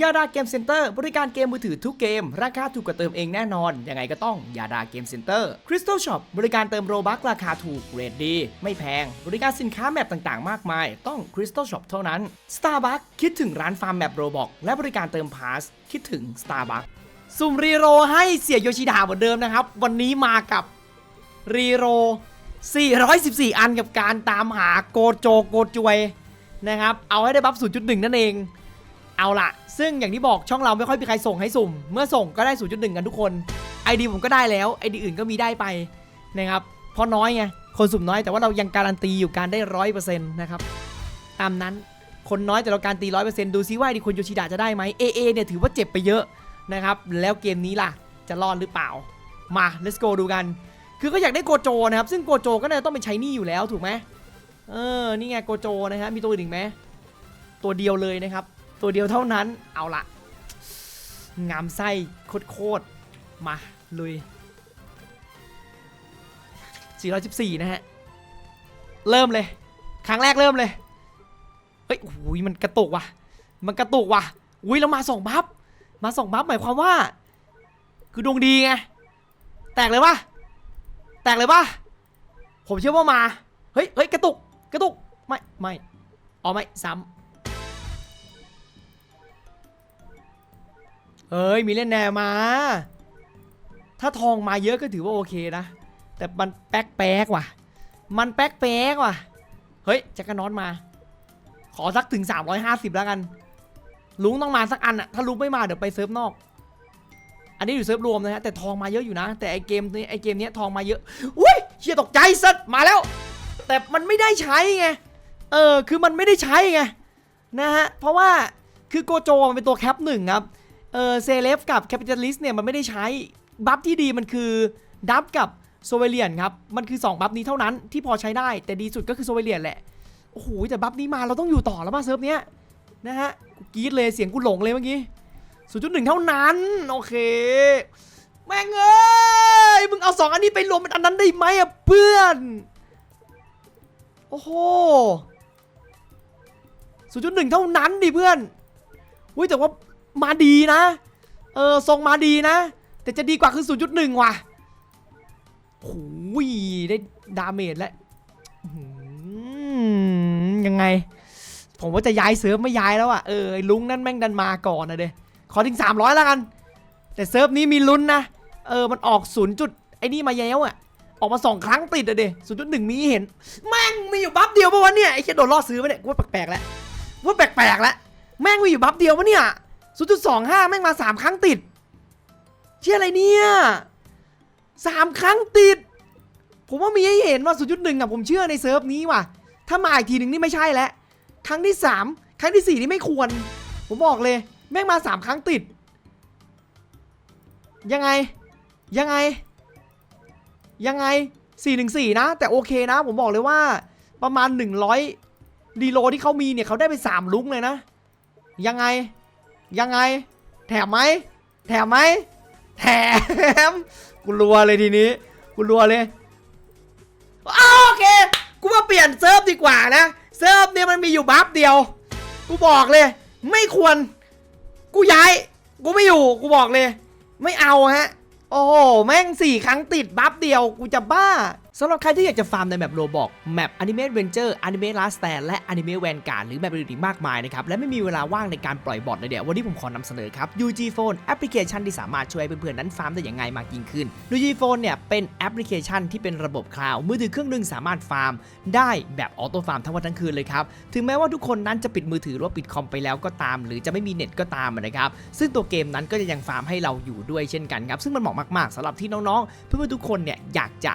ยาดาเกมเซ็นเตอร์บริการเกมมือถือทุกเกม ราคาถูกกว่าเติมเองแน่นอน ยังไงก็ต้องยาดาเกมเซ็นเตอร์คริสตัลช็อปบริการเติมโรบัคราคาถูกเรทดี ไม่แพง บริการสินค้าแมปต่างๆ มากมาย ต้องคริสตัลช็อปเท่านั้น Starbucks คิดถึงร้านฟาร์มแมปโรบอกและบริการเติมพาสคิดถึง Starbucks สุ่มรีโรให้เสียโยชิดาเหมือนเดิมนะครับ วันนี้มากับรีโร414 อันกับการตามหาโกโจโกจวยนะครับเอาให้ได้บัฟ0.1 นั่นเอง เอาล่ะซึ่งอย่างที่บอกช่องเราไม่ค่อยมีใครส่งให้สุ่ม เมื่อส่งก็ได้ 0.1 กันทุกคน ID ผมก็ได้แล้ว ID อื่นก็มีได้ไปนะครับเพราะน้อยไงคนสุ่มน้อยแต่ว่าเรายังการันตีอยู่การได้ร้อยเปอร์เซ็นต์นะครับตามนั้นคนน้อยแต่เราการตีร้อยเปอร์เซ็นต์ดูซิว่าดีคุณโยชิดะจะได้ไหม AA เอเนี่ยถือว่าเจ็บไปเยอะนะครับแล้วเกมนี้ล่ะจะรอดหรือเปล่ามา let's go ดูกัน คือก็อยากได้โกโจนะครับ ซึ่งโกโจก็น่าจะต้องเป็นใช้นี่อยู่แล้วถูกไหมเออนี่ไงโกโจนะฮะมีตัวอื่นอีกไหมตัวเดียวเลยนะครับ ตัวเดียวเท่านั้นเอาละงามไส้โคตรๆมาลุย414 นะฮะ เริ่มเลย ครั้งแรกเริ่มเลย เฮ้ยโอ้ยมันกระตุกว่ะ มันกระตุกว่ะอุ้ยแล้วมาส่งบัฟ มาส่งบัฟหมายความว่า คือดวงดีไง แตกเลยปะแตกเลยปะผมเชื่อว่ามา เฮ้ยเฮ้ยกระตุก กระตุก ไม่ ไม่ อ๋อไม่ ซ้ำ เฮ้ยมีเล่นแนวมา ถ้าทองมาเยอะก็ถือว่าโอเคนะ แต่มันแป๊กแป๊กว่ะ มันแป๊กแป๊กว่ะ เฮ้ยแจ็คกนอนมา ขอสักถึง 350 แล้วกัน ลุงต้องมาสักอันอะถ้าลุงไม่มาเดี๋ยวไปเซิร์ฟนอก อันนี้อยู่เซิร์ฟรวมนะฮะ แต่ทองมาเยอะอยู่นะ แต่ไอเกมนี้ไอเกมเนี้ยทองมาเยอะ อุ้ยเชี่ยตกใจสัตมาแล้ว แต่มันไม่ได้ใช้ไง เออ คือมันไม่ได้ใช้ไงนะฮะ เพราะว่าคือโกโจมันเป็นตัวแคปหนึ่งครับ เออเซเลฟกับแคปิตอลิสเนี่ยมันไม่ได้ใช้ บัฟที่ดีมันคือดับกับโซเวเลียนครับ มันคือ 2 บัฟนี้เท่านั้นที่พอใช้ได้ แต่ดีสุดก็คือโซเวเลียนแหละ โอ้โห แต่บัฟนี้มาเราต้องอยู่ต่อแล้วป่ะเซิร์ฟเนี้ยนะฮะกรี๊ดเลยเสียงกูหลงเลยเมื่อกี้0.1เท่านั้น โอเค แม่งเอ้ยมึงเอา2อันนี้ไปรวมเป็นอันนั้นได้ไหมอะเพื่อน โอ้โห0.1เท่านั้นดิเพื่อนอุ้ยแต่ว่า มาดีนะ เออทรงมาดีนะ แต่จะดีกว่าคือ 0.1 ว่ะโอ้ยได้ดาเมจแล้วยังไง ผมว่าจะย้ายเซิร์ฟไม่ย้ายแล้วอะ เออไอ้ลุงนั่นแม่งดันมาก่อนนะเด้ขอถึง 300 แล้วกัน แต่เซิร์ฟนี้มีลุ้นนะ เออ มันออก0จุดไอ้นี่มาแล้วอะ ออกมาสองครั้งติดอะเด้0.1มีให้เห็น แม่งมีอยู่บัฟเดียวปะวะเนี่ย ไอ้แค่โดนล่อซื้อไปเนี่ยกูว่าแปลกๆแล้วว่าแปลกๆแล้ว แม่งมีอยู่บัฟเดียวปะเนี่ย 0.25แม่งมา3ครั้งติด เชื่ออะไรเนี่ยสามครั้งติด ผมว่ามีให้เห็นว่า0.1อะผมเชื่อในเซิร์ฟนี้ว่ะ ถ้ามาอีกทีหนึ่งนี่ไม่ใช่แล้ว ครั้งที่3ครั้งที่4นี่ไม่ควร ผมบอกเลย แม่งมา3ครั้งติด ยังไง ยังไง ยังไง414นะ แต่โอเคนะ ผมบอกเลยว่าประมาณ100ดีโลที่เขามีเนี่ยเขาได้ไป3ลุกเลยนะ ยังไง ยังไง แถมไหม แถมไหม แถม กูรัวเลยทีนี้ กูรัวเลย โอเค กูมาเปลี่ยนเซิร์ฟดีกว่านะ เซิร์ฟเนี่ยมันมีอยู่บัฟเดียว กูบอกเลย ไม่ควร กูย้าย กูไม่อยู่ กูบอกเลย ไม่เอาฮะ โอ้โห แม่งสี่ครั้งติดบัฟเดียว กูจะบ้า สำหรับใครที่อยากจะฟาร์มในแมปโรบอกแมปอนิเม e เวนเจอร์อนิเม e ลาสแตนและอนิเม e แวนการ์ดหรือแมปอื่นอีกมากมายนะครับ และไม่มีเวลาว่างในการปล่อยบอทเลยเดี๋ยววันนี้ผมขอนำเสนอครับ UG Phone แอปพลิเคชันที่สามารถช่วยเพื่อนๆนั้นฟาร์มได้อย่างง่ายมากยิ่งขึ้น UG Phone เนี่ยเป็นแอปพลิเคชันที่เป็นระบบคลาวด์มือถือเครื่องหนึงสามารถฟาร์ม ได้แบบออโต้ฟาร์มทั้งวันทั้งคืนเลยครับถึงแม้ว่าทุกคนนั้นจะปิดมือถือหรือว่าปิดคอมไปแล้วก็ตาม หรือจะไม่มีเน็ตก็ตามนะครับซึ่งตัวเกมนั้นก็จะยังฟาร์มให้เราอยู่ด้วยเช่นกันครับซึ่งมันเหมาะมากๆสำหรับที่น้องๆ เพื่อนๆทุกคนเนี่ยอยากจะ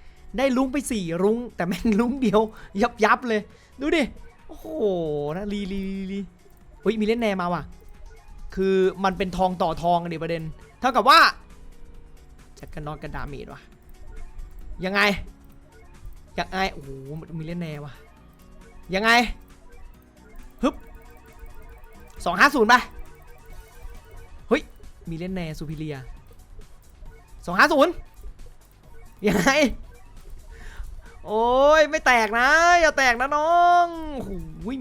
ได้ลุ้งไป 4 รุ้ง แต่แม่งลุ้งเดียว ยับยับเลย ดูดิ โอ้โหนะลีลีลีลีเฮ้ยมีเล่นแนมาว่ะ คือมันเป็นทองต่อทองกันดิประเด็น เท่ากับว่าจะกระนอนกระดาเมจวะยังไงยังไงโอ้โหมีเล่นแน่วะยังไงฮึบสองห้าศูนย์ไปเฮ้ยมีเล่นแน่ซูพิเลียสองห้าศูนย์ยังไง โอ้ยไม่แตกนะ อย่าแตกนะน้องโอ้โห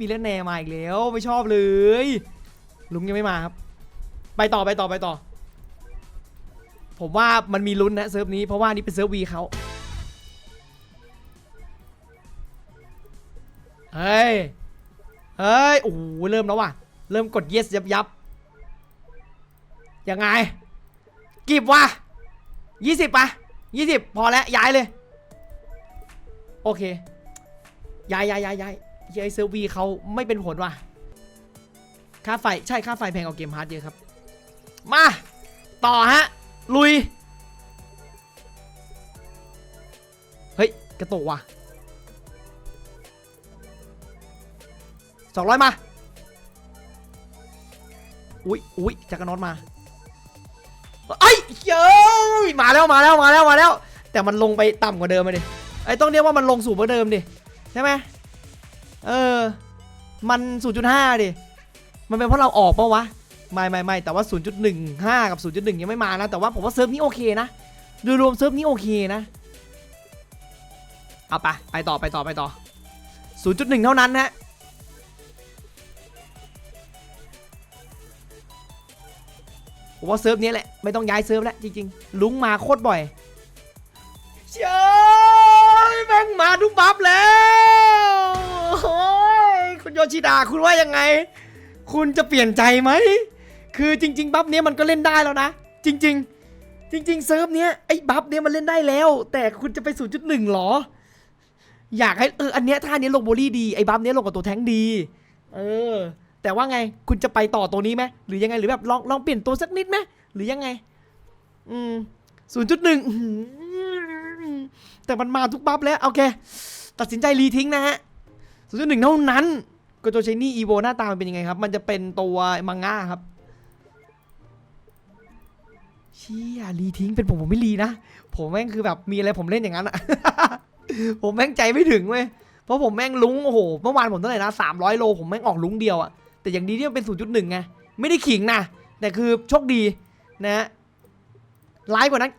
มีเล่นแนมาอีกแล้วไม่ชอบเลย ลุงยังไม่มาครับ ไปต่อไปต่อไปต่อ ผมว่ามันมีลุ้นนะเซิร์ฟนี้เพราะว่านี่เป็นเซิร์ฟวีเขาเฮ้ย เฮ้ย โอ้โหเริ่มแล้วว่ะ เริ่มกด yes ยับยับยังไง กีบว่ะยี่สิบปะยี่สิบพอแล้วย้ายเลย โอเคย้ายย้ายย้ายย้ายย้ายเซิร์ฟวีเขาไม่เป็นผลว่ะ ค่าไฟใช่ค่าไฟแพงกว่าเกมฮาร์ดเยอะครับ มา ต่อฮะ ลุย เฮ้ย กระตุกว่ะสองร้อยมา อุ๊ยอุ๊ยจักรนอตมาไอ้ยเย้ยมาแล้วมาแล้วมาแล้วมาแล้ว แต่มันลงไปต่ำกว่าเดิมไปดิ ไอ้ต้องเรียกว่ามันลงสูงกว่าเดิมดิใช่ไหมเออ มัน 0.5 ดิ มันเป็นเพราะเราออกปะวะ ไม่ไม่ไม่แต่ว่า 0.15 กับ 0.1 ยังไม่มานะ แต่ว่าผมว่าเซิร์ฟนี้โอเคนะ โดยรวมเซิร์ฟนี้โอเคนะ เอาไป ไปต่อไปต่อไปต่อ 0.1 เท่านั้นนะผมว่าเซิร์ฟนี้แหละ ไม่ต้องย้ายเซิร์ฟแล้วจริงๆ ลุงมาโคตรบ่อย งมาทุกบัฟแล้วโอ้ยคุณโยชิดาคุณว่ายังไง คุณจะเปลี่ยนใจไหม คือจริง ๆ บัฟเนี้ยมันก็เล่นได้แล้วนะ จริง ๆ จริง ๆ เซิร์ฟเนี้ยไอ้บัฟเนี้ยมันเล่นได้แล้ว แต่คุณจะไป0.1หนึ่งหรอ อยากให้เอออันเนี้ยท่านี้ลงโบลี่ดีไอ้บัฟเนี้ยลงกับตัวแท้งดี เออ แต่ว่าไงคุณจะไปต่อตัวนี้ไหมหรือยังไงหรือแบบลองลองเปลี่ยนตัวสักนิดไหมหรือยังไง อืม0.1อื้อหือ แต่มันมาทุกบัฟแล้วโอเค ตัดสินใจรีทิ้งนะฮะ0.1เท่านั้นก็ตัวเชนี่อีโวหน้าตามันเป็นยังไงครับ มันจะเป็นตัวมังง่าครับเชี่ยรีทิ้งเป็นผมผมไม่รีนะ ผมแม่งคือแบบมีอะไรผมเล่นอย่างนั้นอะผมแม่งใจไม่ถึงเว้ยเพราะผมแม่งลุ้งโอ้โหเมื่อวานผมเท่าไหร่นะ300โลผมแม่งออกลุ้งเดียวอะแต่อย่างดีที่มันเป็น0.1ไงไม่ได้ขิงนะแต่คือโชคดีนะฮะร้ายกว่านั้น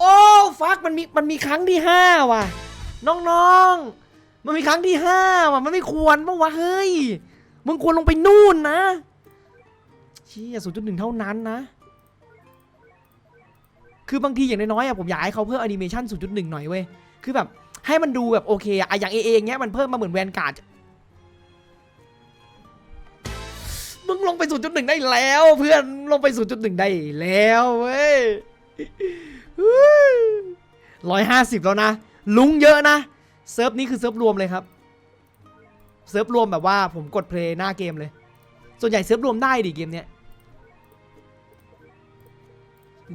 โอ้ฟักมันมีมันมีครั้งที่5ว่ะ น้องๆ มันมีครั้งที่5ว่ะ มันไม่ควรปะวะเฮ้ย มึงควรลงไปนู่นนะเชี่ย0.1เท่านั้นนะ คือบางทีอย่างน้อยๆอะผมอยากให้เขาเพิ่มแอนิเมชัน0.1หนึ่งหน่อยเว้ย คือแบบ ให้มันดูแบบโอเคอะอะอย่างเอเองเงี้ยมันเพิ่มมาเหมือนแวนการ์ดมึงลงไป0.1ได้แล้ว เพื่อนลงไป0.1ได้แล้วเว้ย ร้อยห้าสิบแล้วนะ ลุงเยอะนะ เซิร์ฟนี้คือเซิร์ฟรวมเลยครับ เซิร์ฟรวมแบบว่าผมกดเพลย์หน้าเกมเลย ส่วนใหญ่เซิร์ฟรวมได้ดิเกมเนี้ย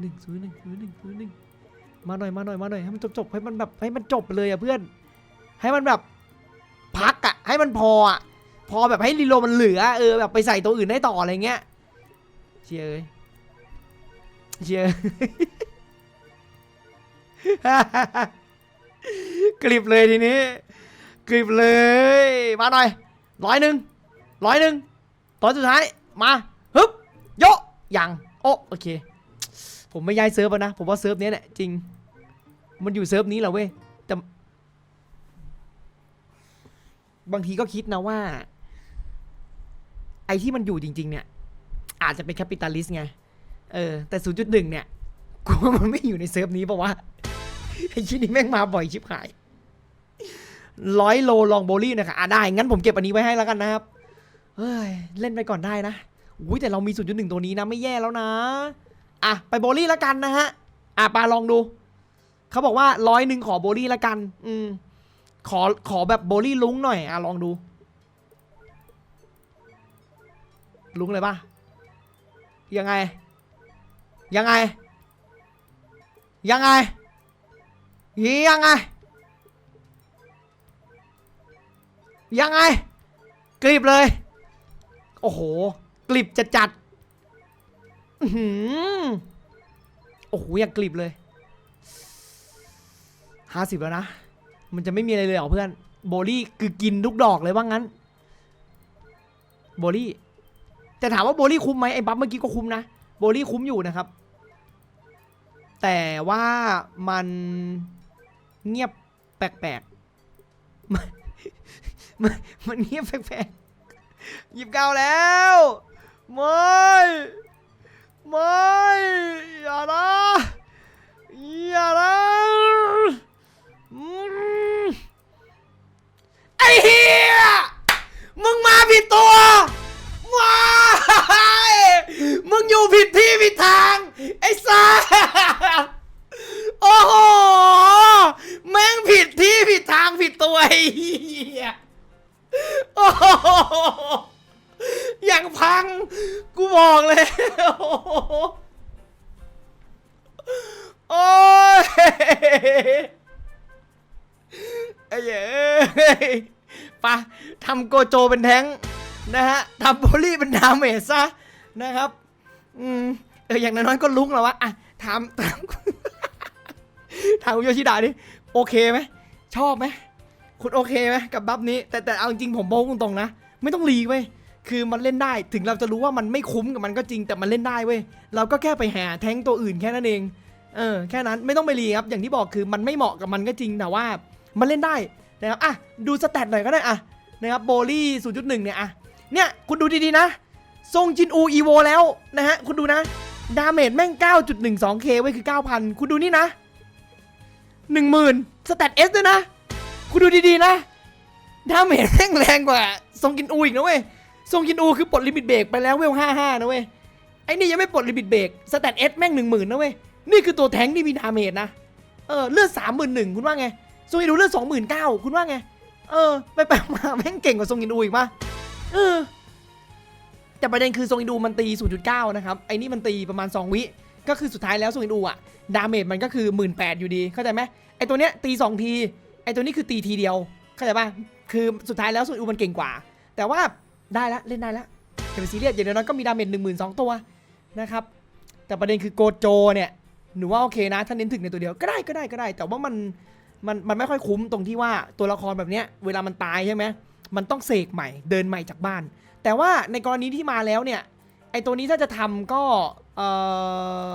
หนึ่งศูนย์หนึ่งศูนย์หนึ่งศูนย์หนึ่งมาหน่อยมาหน่อยมาหน่อยให้มันจบจบๆให้มันแบบให้มันจบไปเลยอะเพื่อน ให้มันแบบพักอะให้มันพออะพอแบบให้รีโลมันเหลือเออแบบไปใส่ตัวอื่นได้ต่ออะไรเงี้ยเชียร์เอ้ยเชียร์ กริบเลยทีนี้ กริบเลย มาหน่อยร้อยหนึ่งร้อยหนึ่งตอนสุดท้าย มาฮึบโยะยังโอโอเค ผมไม่ย้ายเซิร์ฟแล้วนะ ผมว่าเซิร์ฟนี้แหละจริง มันอยู่เซิร์ฟนี้แหละเว้ยแต่บางทีก็คิดนะว่า ไอ้ที่มันอยู่จริง ๆ เนี่ย อาจจะเป็นแคปิตอลิสต์ไง เออ แต่ 0.1 เนี่ยกูว่ามันไม่อยู่ในเซิร์ฟนี้ปะวะ ไอ้ชิ้นนี้แม่งมาบ่อยชิบหายร้อยโลลองโบลี่นะครับอะได้ งั้นผมเก็บอันนี้ไว้ให้แล้วกันนะครับ เฮ้ย เล่นไปก่อนได้นะ อุ้ยแต่เรามี0.1ตัวนี้นะ ไม่แย่แล้วนะ อะ ไปโบลี่แล้วกันนะฮะ อะปาลองดู เขาบอกว่าร้อยหนึ่งขอโบลี่แล้วกัน อืม ขอ ขอแบบโบลี่ลุงหน่อย อะ ลองดู ลุงเลยป่ะ ยังไง ยังไง ยังไง ยังไง ยังไง กรีบเลย โอ้โห กรีบจัดจัดอื้อหือโอ้โหอยากกลิบเลยห้าสิบแล้วนะ มันจะไม่มีอะไรเลยเหรอเพื่อน โบลี่คือกินทุกดอกเลยว่างั้น โบลี่ แต่ถามว่าโบลี่คุ้มไหมไอ้บัฟเมื่อกี้ก็คุ้มนะ โบลี่คุ้มอยู่นะครับ แต่ว่ามัน เงียบแปลกๆมันมันเงียบแปลกๆยิบเก้าแล้วไม่ไม่อย่านะอย่านะไอ้เหี้ยมึงมาผิดตัวว้ายมึงอยู่ผิดที่ผิดทาง ไอ้สัสโอ้โห แม่งผิดที่ผิดทางผิดตัวไอ้เหี้ ยโอ้โหอย่างพัง กูบอกเลย โอ้ยไอ้เหี้ยเอ้ยไปะทำโกโจเป็นแท้งนะฮะทำโพลี่เป็นดาเมจซะนะครับ อืม เออ อย่างน้อยๆก็ลุกแล้ววะ อะ ถาม ถามถามคุณโยชิดะดิ โอเคไหม ชอบไหม คุณโอเคไหมกับบัฟนี้ แต่แต่เอาจริงผมบอกตรงๆนะ ไม่ต้องรีเว้ยคือมันเล่นได้ถึงเราจะรู้ว่ามันไม่คุ้มกับมันก็จริงแต่มันเล่นได้เว้ยเราก็แค่ไปหาแท้งตัวอื่นแค่นั้นเองเออแค่นั้นไม่ต้องไปรีครับอย่างที่บอกคือมันไม่เหมาะกับมันก็จริงแต่ว่า มันเล่นได้นะครับอะดูสแตทหน่อยก็ได้อะนะครับโบลี่ 0.1 เนี่ยอะเนี่ยคุณดูดีๆนะทรงจินอูอีโวแล้วนะฮะคุณดูนะดาเมจแม่ง 9.12k ไว้ยคือ 9,000 คุณดูนี่นะ 10,000 สแตทเอสด้วยนะ คุณดูดีๆนะดาเมจแม่งแรงกว่าทรงกินอูอีกนะเว้ยทรงกินอูคือปลดลิมิตเบรกไปแล้วเวล55นะเว้ยไอ้นี่ยังไม่ปลดลิมิตเบรกสแตทเอสแม่ง10,000นนะเว้ยนี่คือตัวแทงที่มีดาเมจนะเออเลือด31,000คุณว่าไงทรงกินอูเลือด29,000คุณว่าไงเออไปไปมาแม่งเก่งกว่าทรงกินอูอีกปะเออแต่ประเด็นคือทรงอินดูมันตี 0.9 นะครับ ไอ้นี่มันตีประมาณ 2 วิ ก็คือสุดท้ายแล้วทรงอินดูอะดาเมจมันก็คือ 18,000 อยู่ดี เข้าใจไหมไอ้ตัวเนี้ยตี 2 ที ไอตัวนี้คือตีทีเดียว เข้าใจป่ะ คือสุดท้ายแล้วทรงอินดูมันเก่งกว่า แต่ว่าได้ละเล่นได้ละอย่าไปซีเรียสอย่างน้อยๆก็มีดาเมจ12,000ตัวนะครับ แต่ประเด็นคือโกโจเนี่ยหนูว่าโอเคนะ ถ้าเน้นถึงในตัวเดียวก็ได้ก็ได้ก็ได้ แต่ว่ามันมันมันไม่ค่อยคุ้มตรงที่ว่าตัวละครแบบเนี้ยเวลามันตายใช่ไหมมันต้องเสกใหม่เดินใหม่จากบ้าน แต่ว่าในกรณีที่มาแล้วเนี่ยไอตัวนี้ถ้าจะทำก็เอ่อ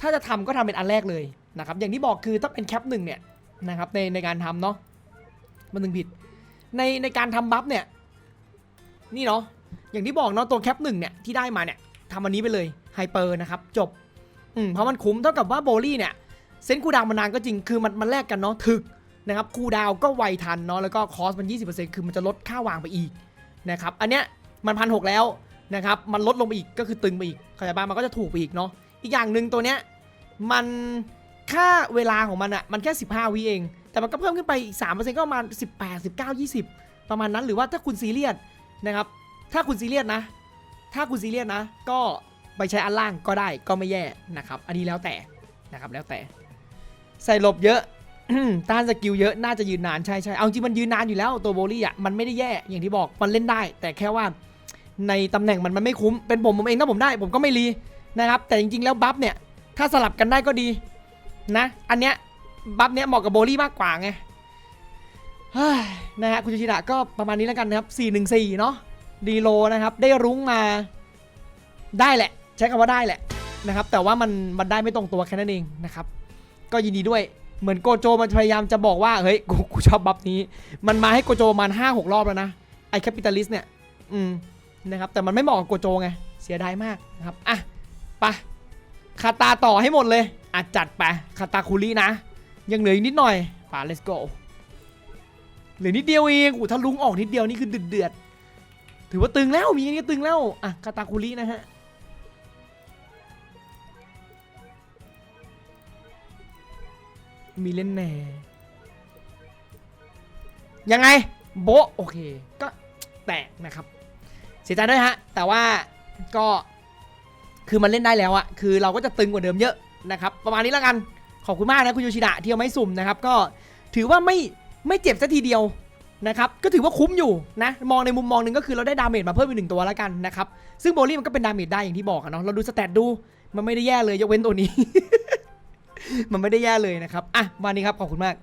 ถ้าจะทำก็ทำเป็นอันแรกเลยนะครับอย่างที่บอกคือถ้าเป็นแคปหนึ่งเนี่ย นะครับในในการทำเนาะมันถึงผิด ในในการทำบัฟเนี่ย นี่เนาะอย่างที่บอกเนาะตัวแคปหนึ่งเนี่ยที่ได้มาเนี่ยทำอันนี้ไปเลยไฮเปอร์นะครับ จบอืมเพราะมันคุ้มเท่ากับว่าโบลี่เนี่ยเซนคูดาวมันนานก็จริงคือมันมันแลกกันเนาะถึกนะครับคูดาวก็ไวทันเนาะแล้วก็คอสมัน 20%คือมันจะลดค่าวางไปอีกนะครับอันเนี้ยมันพันหกแล้วนะครับมันลดลงไปอีกก็คือตึงไปอีกข้าใจป่ะมันก็จะถูกไปอีกเนาะอีกอย่างหนึ่งตัวเนี้ยมัน ค่าเวลาของมันอะมันแค่ 15 วิเอง แต่มันก็เพิ่มขึ้นไปอีก3%ก็ประมาณ 18 19 20 ประมาณนั้นหรือว่าถ้าคุณซีเรียสนะครับ ถ้าคุณซีเรียสนะ ถ้าคุณซีเรียสนะ ก็ไปใช้อันล่างก็ได้ก็ไม่แย่นะครับ อันนี้แล้วแต่นะครับแล้วแต่ ใส่หลบเยอะ ต้านสกิลเยอะน่าจะยืนนานใช่ใช่เอาจริงมันยืนนานอยู่แล้วตัวโบลี่อะมันไม่ได้แย่อย่างที่บอกมันเล่นได้ แต่แค่ว่าในตำแหน่งมันมันไม่คุ้มเป็นผมผมเองถ้าผมได้ ผมก็ไม่รีนะครับแต่จริงๆแล้วบัฟเนี่ยถ้าสลับกันได้ก็ดี นะ อันเนี้ยบัฟเนี้ยเหมาะกับโบลี่มากกว่าไงเฮ้ยนะฮะคุณชิดะก็ประมาณนี้แล้วกันนะครับ 414 เนาะดีโลนะครับ ได้รุ้งมาได้แหละ ใช้คำว่าได้แหละนะครับ แต่ว่ามันมันได้ไม่ตรงตัวแค่นั้นเองนะครับ ก็ยินดีด้วยเหมือนโกโจมันพยายามจะบอกว่าเฮ้ยกูกูชอบบัฟนี้ มันมาให้โกโจประมันห้าหกรอบแล้วนะไอ้แคปิตอลิสเนี่ย อืมนะครับ แต่มันไม่เหมาะกับโกโจไงเสียดายมากนะครับอะไป คาตาต่อให้หมดเลยอะจัดไปคาตาคุรินะ ยังเหลืออีกนิดหน่อยป่า let's go เหลือนิดเดียวเองโอ้ถ้าลุงออกนิดเดียวนี่คือเดือดเดือดๆถือว่าตึงแล้วมีอย่างนี้ตึงแล้วอะคาตาคุรินะฮะมีเล่นแหน่ยังไงโบโอเคก็แตกนะครับ เสียใจด้วยฮะ แต่ว่าก็ คือมันเล่นได้แล้วอะคือเราก็จะตึงกว่าเดิมเยอะนะครับประมาณนี้แล้วกันขอบคุณมากนะคุณโยชิดะที่เอาไม่สุ่มนะครับก็ถือว่าไม่ไม่เจ็บสัทีเดียวนะครับก็ถือว่าคุ้มอยู่นะมองในมุมมองหนึ่งก็คือเราได้ดาเมจมาเพิ่มอีกหนึ่งตัวแล้วกันนะครับซึ่งโบลี่มันก็เป็นดาเมจได้อย่างที่บอกอะเนาะเราดูสแตทดูมันไม่ได้แย่เลยยกเว้นตัวนี้ มันไม่ได้แย่เลยนะครับอะมานี้ครับขอบคุณมาก